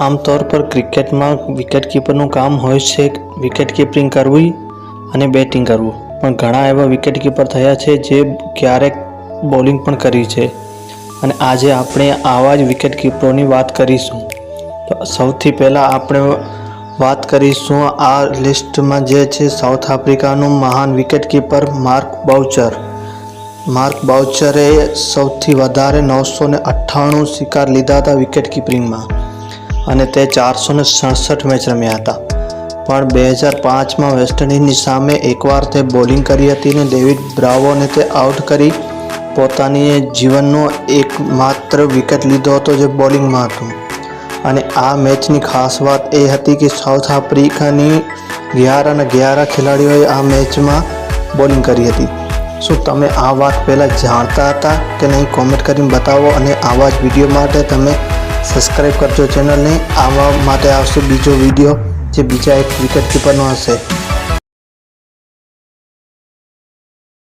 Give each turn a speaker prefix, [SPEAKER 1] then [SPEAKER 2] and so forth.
[SPEAKER 1] આમતौर પર ક્રિકેટમાં વિકેટ કીપરનું કામ હોય છે વિકેટ કીપિંગ કરવી અને બેટિંગ કરવું. પણ ઘણા એવા વિકેટ કીપર થયા છે જે ક્યારેક બોલિંગ પણ કરી છે. અને આજે આપણે આવા જ વિકેટ કીપરોની વાત કરીશું. તો સૌથી પહેલાં આપણે વાત કરીશું આ લિસ્ટમાં જે છે સાઉથ આફ્રિકાનું મહાન wicket keeper Mark Boucher. Mark બાઉચરે સૌથી વધારે નવસો ને અઠ્ઠાણું શિકાર લીધા હતા વિકેટ કીપિંગમાં અને તે ચારસો ને સડસઠ મેચ રમ્યા હતા. પણ બે હજાર પાંચમાં વેસ્ટ ઇન્ડિઝની સામે એકવાર તે બોલિંગ કરી હતી ને ડેવિડ બ્રાવોને તે આઉટ કરી પોતાની જીવનનો એકમાત્ર વિકેટ લીધો હતો જે બોલિંગમાં હતું. અને આ મેચની ખાસ વાત એ હતી કે સાઉથ આફ્રિકાની અગિયાર અને અગિયાર ખેલાડીઓએ આ મેચમાં બોલિંગ કરી હતી. શું તમે આ વાત પહેલાં જાણતા હતા કે નહીં? કોમેન્ટ કરીને બતાવો અને આવા જ વીડિયો માટે તમે સબસ્ક્રાઈબ કરજો ચેનલને આવવા માટે આવશે બીજો વીડિયો જે બીજા એક વિકેટ કીપરનો હશે.